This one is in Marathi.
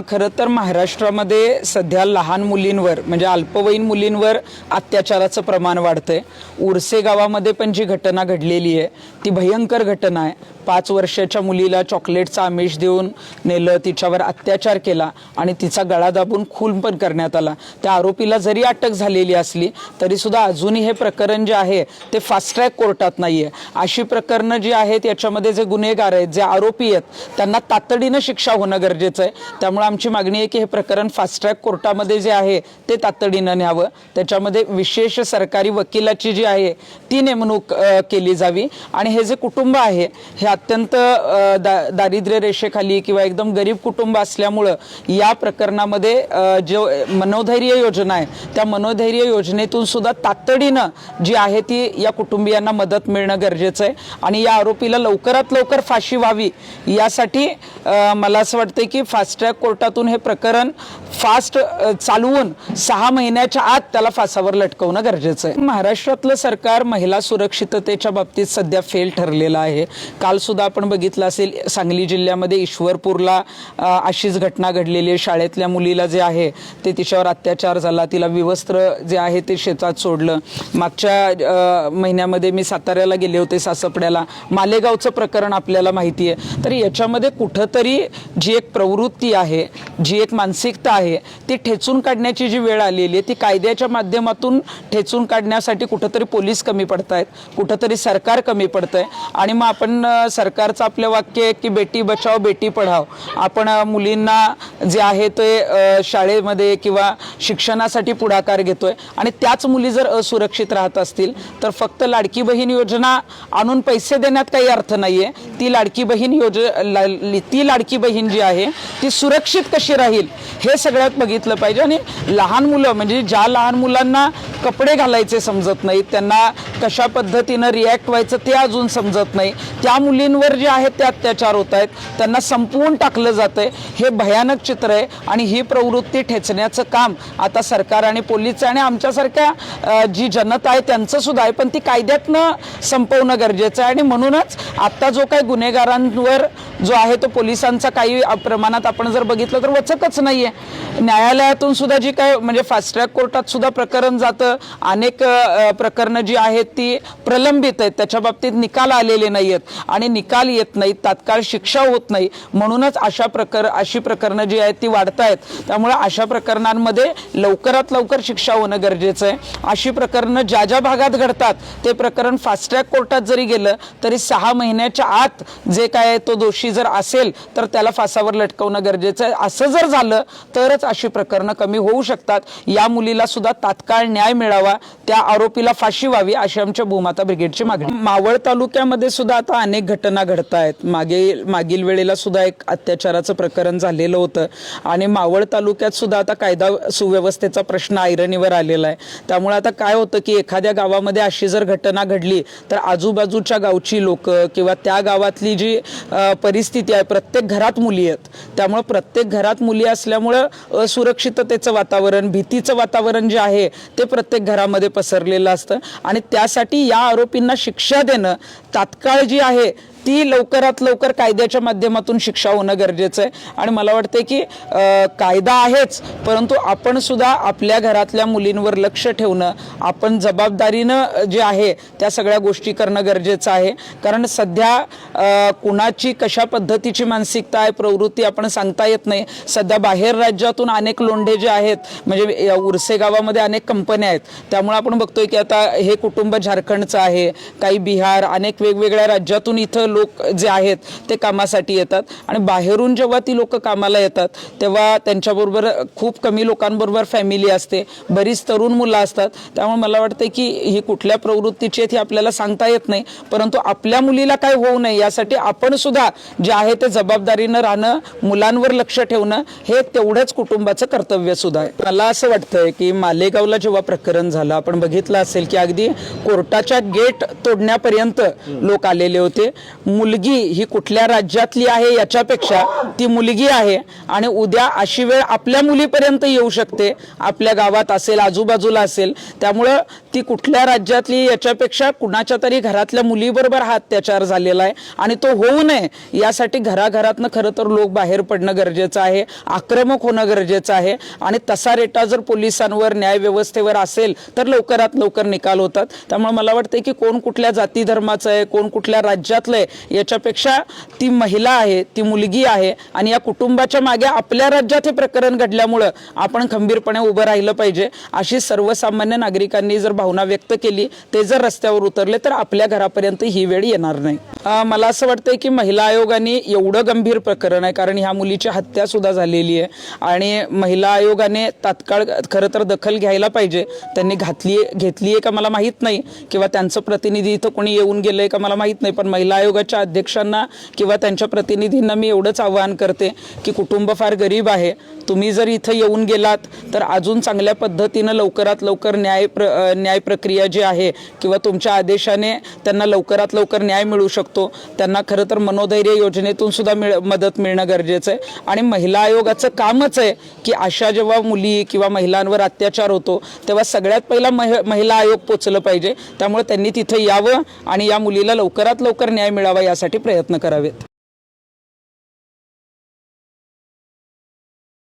खरं तर महाराष्ट्रामध्ये सध्या लहान मुलींवर म्हणजे अल्पवयीन मुलींवर अत्याचाराचं प्रमाण वाढतंय. उरसे गावामध्ये पण जी घटना घडलेली आहे ती भयंकर घटना आहे. पाच वर्षाच्या मुलीला चॉकलेटचं आमिष देऊन नेलं तिच्यावर अत्याचार केला आणि तिचा गळा दाबून खून पण करण्यात आला. त्या आरोपीला जरी अटक झालेली असली तरीसुद्धा अजूनही हे प्रकरण जे आहे ते फास्ट ट्रॅक कोर्टात आहे अशी प्रकरणं जी आहेत याच्यामध्ये जे गुन्हेगार आहेत जे आरोपी आहेत त्यांना तातडीनं शिक्षा होणं गरजेचं आहे. त्यामुळे आमची मागणी आहे की हे प्रकरण फास्ट ट्रॅक कोर्टामध्ये जे आहे ते तातडीनं न्यावं. त्याच्यामध्ये विशेष सरकारी वकिलाची जी आहे ती नेमणूक केली जावी. आणि हे जे कुटुंब आहे हे अत्यंत दा दारिद्र्य रेषेखाली किंवा एकदम गरीब कुटुंब असल्यामुळं या प्रकरणामध्ये जो मनोधैर्य योजना आहे त्या मनोधैर्य योजनेतून सुद्धा तातडीनं जी आहे ती या कुटुंबियांना मदत मिळणं गरजेचं आहे. आणि या आरोपीला लवकरात लवकर फाशी व्हावी यासाठी मला असं वाटतं की फास्ट ट्रॅक कोर्टातून हे प्रकरण फास्ट चालवून सहा महिन्याच्या आत त्याला फासावर लटकवणं गरजेचं आहे. महाराष्ट्रातलं सरकार महिला सुरक्षिततेच्या बाबतीत सध्या फेल ठरलेलं आहे. काल सुद्धा आपण बघितलं असेल सांगली जिल्ह्यामध्ये ईश्वरपूरला अशीच घटना घडलेली आहे. शाळेतल्या मुलीला जे आहे ते तिच्यावर अत्याचार झाला. तिला विवस्त्र जे आहे ते शेतात सोडलं. मागच्या महिन्यामध्ये मी साताऱ्याला गेले होते सासपड्याला. मालेगावचं प्रकरण आपल्याला माहिती आहे. तर याच्यामध्ये कुठंतरी जी एक प्रवृत्ती आहे जी एक मानसिकता आहे ती ठेचून काढण्याची जी वेळ आलेली आहे ती कायद्याच्या माध्यमातून ठेचून काढण्यासाठी कुठंतरी पोलीस कमी पडत आहेत कुठंतरी सरकार कमी पडतंय. आणि मग आपण सरकारचं आपलं वाक्य आहे की बेटी बचाव बेटी पढाव आपण मुलींना जे आहे ते शाळेमध्ये किंवा शिक्षणासाठी पुढाकार घेतोय. आणि त्याच मुली जर असुरक्षित राहत असतील तर फक्त लाडकी बहीण योजना आणून पैसे देण्यात काही अर्थ नाहीये. ती लाडकी बहीण योज ला- ती लाडकी बहीण जी आहे ती सुरक्षित कशी राहील हे सगळं सगळ्यात बघितलं पाहिजे. आणि लहान मुलं म्हणजे ज्या लहान मुलांना कपडे घालायचे समजत नाहीत त्यांना कशा पद्धतीनं रिॲक्ट व्हायचं ते अजून समजत नाही. त्या मुलींवर जे आहेत ते अत्याचार होत आहेत. त्यांना संपवून टाकलं जातंय. हे भयानक चित्र आहे आणि ही प्रवृत्ती ठेचण्याचं काम आता सरकार आणि पोलीस आणि आमच्यासारख्या जी जनता आहे त्यांचं सुद्धा आहे. पण ती कायद्यातनं संपवणं गरजेचं आहे. आणि म्हणूनच आता जो काही गुन्हेगारांवर जो आहे तो पोलिसांचा काही प्रमाणात आपण जर बघितलं तर वचकच नाहीये. न्यायालयातून सुद्धा जी काय म्हणजे फास्ट ट्रॅक कोर्टात सुद्धा प्रकरण जातं. अनेक प्रकरणं जी आहेत ती प्रलंबित आहेत. त्याच्या बाबतीत निकाल आलेले नाही आहेत आणि निकाल येत नाहीत. तात्काळ शिक्षा होत नाही. म्हणूनच अशा प्रकार अशी प्रकरणं जी आहेत ती वाढत आहेत त्यामुळे अशा प्रकरणांमध्ये लवकरात लवकर शिक्षा होणं गरजेचं आहे. अशी प्रकरणं ज्या ज्या भागात घडतात ते प्रकरण फास्ट ट्रॅक कोर्टात जरी गेलं तरी सहा महिन्याच्या आत जे काय तो दोषी जर असेल तर त्याला फासावर लटकवणं गरजेचं आहे. असं जर झालं तरच अशी प्रकरणं कमी होऊ शकतात. या मुलीला सुद्धा तात्काळ न्याय मिळावा त्या आरोपीला फाशी व्हावी अशी आमच्या भूमाता ब्रिगेडची मागणी. मावळ तालुक्यामध्ये सुद्धा आता अनेक घटना घडत आहेत मागे मागील वेळेला सुद्धा एक अत्याचाराचं प्रकरण झालेलं होतं. आणि मावळ तालुक्यात सुद्धा आता कायदा सुव्यवस्थेचा प्रश्न ऐरणीवर आलेला आहे. त्यामुळे आता काय होतं की एखाद्या गावामध्ये अशी जर घटना घडली तर आजूबाजूच्या गावची लोक किंवा त्या गावातली जी परिस्थिती आहे प्रत्येक घरात मुली आहेत. त्यामुळे प्रत्येक घरात मुली असल्यामुळं असुरक्षिततेचं वातावरण भीतीचं वातावरण जे आहे ते प्रत्येक घरामध्ये पसरलेलं असतं. आणि त्यासाठी या आरोपींना शिक्षा देणं तात्काळ जी आहे ती लवकरात लवकर कायद्याच्या माध्यमातून शिक्षा होणं गरजेचं आहे. आणि मला वाटते की कायदा आहेच परंतु आपण सुद्धा आपल्या घरातल्या मुलींवर लक्ष ठेवणं आपण जबाबदारीनं जे आहे त्या सगळ्या गोष्टी करणं गरजेचं आहे. कारण सध्या कुणाची कशा पद्धतीची मानसिकता आहे प्रवृत्ती आपण सांगता येत नाही. सध्या बाहेर राज्यातून अनेक लोंढे जे आहेत म्हणजे या उरसे गावामध्ये अनेक कंपन्या आहेत. त्यामुळे आपण बघतोय की आता हे कुटुंब झारखंडचं आहे काही बिहार अनेक वेगवेगळ्या राज्यातून इथं लोक जे आहेत ते कामासाठी येतात आणि बाहेरून जेव्हा ती लोक कामाला येतात तेव्हा त्यांच्याबरोबर खूप कमी लोकांबरोबर फॅमिली असते बरीच तरुण मुलं असतात. त्यामुळे मला वाटतं की ही कुठल्या प्रवृत्तीची आहेत हे आपल्याला सांगता येत नाही परंतु आपल्या मुलीला काय होऊ नये यासाठी आपण सुद्धा जे आहे ते जबाबदारीनं राहणं मुलांवर लक्ष ठेवणं हे तेवढंच कुटुंबाचं कर्तव्य सुद्धा आहे. मला असं वाटतंय की मालेगावला जेव्हा प्रकरण झालं आपण बघितलं असेल की अगदी कोर्टाच्या गेट तोडण्यापर्यंत लोक आलेले होते. मुलगी ही कुठल्या राज्यातली आहे याच्यापेक्षा ती मुलगी आहे आणि उद्या अशी वेळ आपल्या मुलीपर्यंत येऊ शकते आपल्या गावात असेल आजूबाजूला असेल. त्यामुळं ती कुठल्या राज्यातली याच्यापेक्षा कुणाच्या तरी घरातल्या मुलीबरोबर हा अत्याचार झालेला आहे आणि तो होऊ नये यासाठी घराघरातनं खरं तर लोक बाहेर पडणं गरजेचं आहे आक्रमक होणं गरजेचं आहे आणि तसा रेटा जर पोलिसांवर न्याय व्यवस्थेवर असेल तर लवकरात लवकर निकाल होतात. त्यामुळे मला वाटतं की कोण कुठल्या जाती धर्माचं आहे कोण कुठल्या राज्यातलं आहे याच्यापेक्षा ती महिला आहे ती मुलगी आहे आणि या कुटुंबाच्या मागे आपल्या राज्यात हे प्रकरण घडल्यामुळं आपण खंबीरपणे उभं राहिलं पाहिजे. अशी सर्वसामान्य नागरिकांनी जर भावना व्यक्त केली ते जर रस्त्यावर उतरले तर आपल्या घरापर्यंत ही वेळ येणार नाही. मला असं वाटतंय की महिला आयोगाने एवढं गंभीर प्रकरण आहे कारण ह्या मुलीची हत्या सुद्धा झालेली आहे आणि महिला आयोगाने तात्काळ खरं तर दखल घ्यायला पाहिजे. त्यांनी घातली घेतली आहे का मला माहीत नाही किंवा त्यांचं प्रतिनिधी इथं कोणी येऊन गेलंय का मला माहीत नाही पण महिला आयोगाच्या अध्यक्षांना किंवा त्यांच्या प्रतिनिधींना मी एवढंच आवाहन करते की कुटुंब फार गरीब आहे. तुम्ही जर इथं येऊन गेलात तर अजून चांगल्या पद्धतीनं लवकरात लवकर न्याय प्र न्याय प्रक्रिया जी आहे किंवा तुमच्या आदेशाने त्यांना लवकरात लवकर न्याय मिळू शकतो. त्यांना खरं तर मनोधैर्य योजनेतून सुद्धा मिळ मदत मिळणं गरजेचं आहे. आणि महिला आयोगाचं कामच आहे की अशा जेव्हा मुली किंवा महिलांवर अत्याचार होतो तेव्हा सगळ्यात पहिला मह महिला आयोग पोचलं पाहिजे. त्यामुळे त्यांनी तिथं यावं आणि या मुलीला लवकरात लवकर न्याय मिळावा. यासाठी प्रयत्न करावेत.